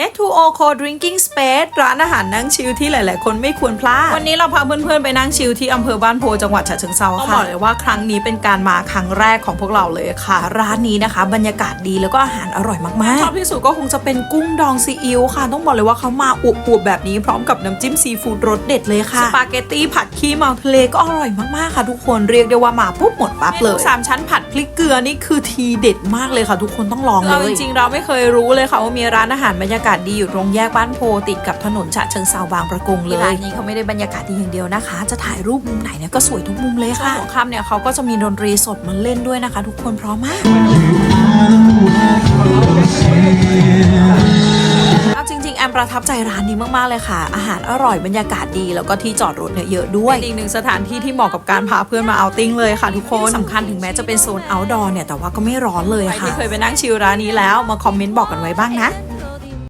H2O Co Drinking Space ร้านอาหารนั่งชิลที่หลาย ๆ คนไม่ควรพลาด วันนี้เราพาเพื่อน ๆ ไปนั่งชิลที่อำเภอบ้านโพจังหวัดฉะเชิงเทราค่ะต้องบอกเลยว่าครั้งนี้เป็นการมาครั้งแรกของพวกเราเลยค่ะ ร้านนี้นะคะ บรรยากาศดีแล้วก็อาหารอร่อยมาก ๆ ชอบที่สุดก็คงจะเป็นกุ้งดองซีอิ๊วค่ะ ต้องบอกเลยว่าเขามาอวบๆแบบนี้พร้อมกับน้ำจิ้มซีฟู้ดรสเด็ดเลยค่ะ สปาเกตตี้ผัดขี้เมาทะเลก็อร่อยมาก ๆ ค่ะ ทุกคน เรียกได้ว่ามาปุ๊บหมดปั๊บเลยสามชั้นผัดพริกเกลือนี่คือทีเด็ดมากเลยค่ะ ทุกคนต้องลองเลยจริงๆเราไม่เคยรู้เลยค่ะว่ามีร้านอาหารบรรยากาศดีอยู่ตรงแยกบ้านโพติดกับถนนฉะเชิงเซาบางประกงเลยร้านนี้เขาไม่ได้บรรยากาศดีอย่างเดียวนะคะ จะถ่ายรูปมุมไหนเนี่ยก็สวยทุกมุมเลยค่ะหัวค่ำเนี่ยเขาก็จะมีดนตรีสดมาเล่นด้วยนะคะ ทุกคนเพราะมากเอาจริงๆ แอมประทับใจร้านนี้มากๆเลยค่ะ อาหารอร่อยบรรยากาศดีแล้วก็ที่จอดรถเนี่ยเยอะด้วยเป็นอีกหนึ่งสถานที่ที่เหมาะกับการพาเพื่อนมาเอาติ้งเลยค่ะทุกคนสำคัญถึงแม้จะเป็นโซน outdoor เนี่ยแต่ว่าก็ไม่ร้อนเลยค่ะใครที่เคยไปนั่งชิลร้านนี้แล้วมาคอมเมนต์บอกกันไว้บ้างนะ